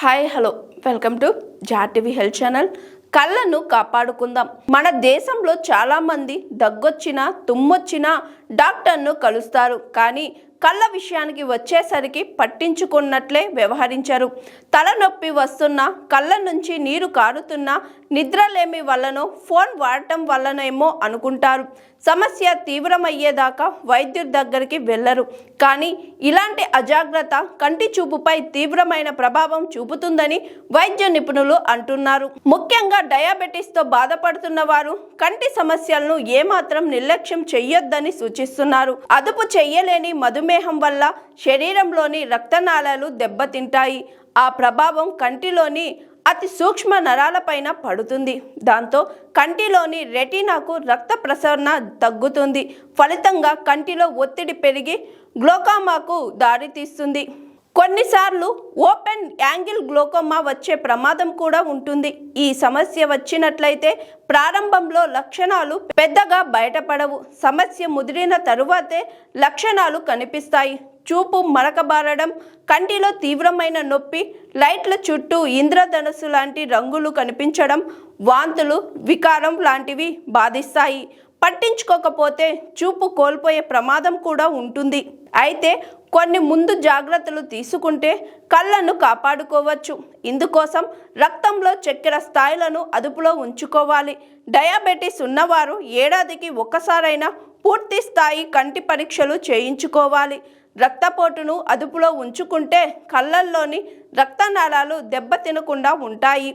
Hi hello. Welcome to జాటివి health channel. కళ్ళను కాపాడుకుందాం. మన దేశంలో చాలామంది దగ్గొచ్చినా తుమ్మొచ్చినా డాక్టర్ను కలుస్తారు. కానీ కళ్ళ విషయానికి వచ్చేసరికి పట్టించుకున్నట్లే వ్యవహరించరు. తలనొప్పి వస్తున్నా కళ్ళ నుంచి నీరు కారుతున్నా నిద్రలేమి వల్లనో ఫోన్ వాడటం వల్లనేమో అనుకుంటారు. సమస్య తీవ్రమయ్యేదాకా వైద్యుడి దగ్గరికి వెళ్ళరు. కానీ ఇలాంటి అజాగ్రత్త కంటి చూపుపై తీవ్రమైన ప్రభావం చూపుతుందని వైద్య నిపుణులు అంటున్నారు. ముఖ్యంగా డయాబెటీస్తో బాధపడుతున్న వారు కంటి సమస్యలను ఏమాత్రం నిర్లక్ష్యం చెయ్యొద్దని సూచిస్తున్నారు. అదుపు చెయ్యలేని మధుమేహం వల్ల శరీరంలోని రక్తనాళాలు దెబ్బతింటాయి. ఆ ప్రభావం కంటిలోని అతి సూక్ష్మ నరాలపైన పడుతుంది. దాంతో కంటిలోని రెటీనాకు రక్త ప్రసరణ తగ్గుతుంది. ఫలితంగా కంటిలో ఒత్తిడి పెరిగి గ్లోకామాకు దారితీస్తుంది. కొన్నిసార్లు ఓపెన్ యాంగిల్ గ్లోకోమా వచ్చే ప్రమాదం కూడా ఉంటుంది. ఈ సమస్య వచ్చినట్లయితే ప్రారంభంలో లక్షణాలు పెద్దగా బయటపడవు. సమస్య ముదిరిన తరువాతే లక్షణాలు కనిపిస్తాయి. చూపు మరకబారడం కంటిలో తీవ్రమైన నొప్పి లైట్ల చుట్టూ ఇంద్రధనుసు లాంటి రంగులు కనిపించడం వాంతులు వికారం లాంటివి బాధిస్తాయి. పట్టించుకోకపోతే చూపు కోల్పోయే ప్రమాదం కూడా ఉంటుంది. అయితే కొన్ని ముందు జాగ్రత్తలు తీసుకుంటే కళ్ళను కాపాడుకోవచ్చు. ఇందుకోసం రక్తంలో చక్కెర స్థాయిలను అదుపులో ఉంచుకోవాలి. డయాబెటీస్ ఉన్నవారు ఏడాదికి ఒక్కసారైనా పూర్తి స్థాయి కంటి పరీక్షలు చేయించుకోవాలి. రక్తపోటును అదుపులో ఉంచుకుంటే కళ్ళల్లోని రక్తనాళాలు దెబ్బతినకుండా ఉంటాయి.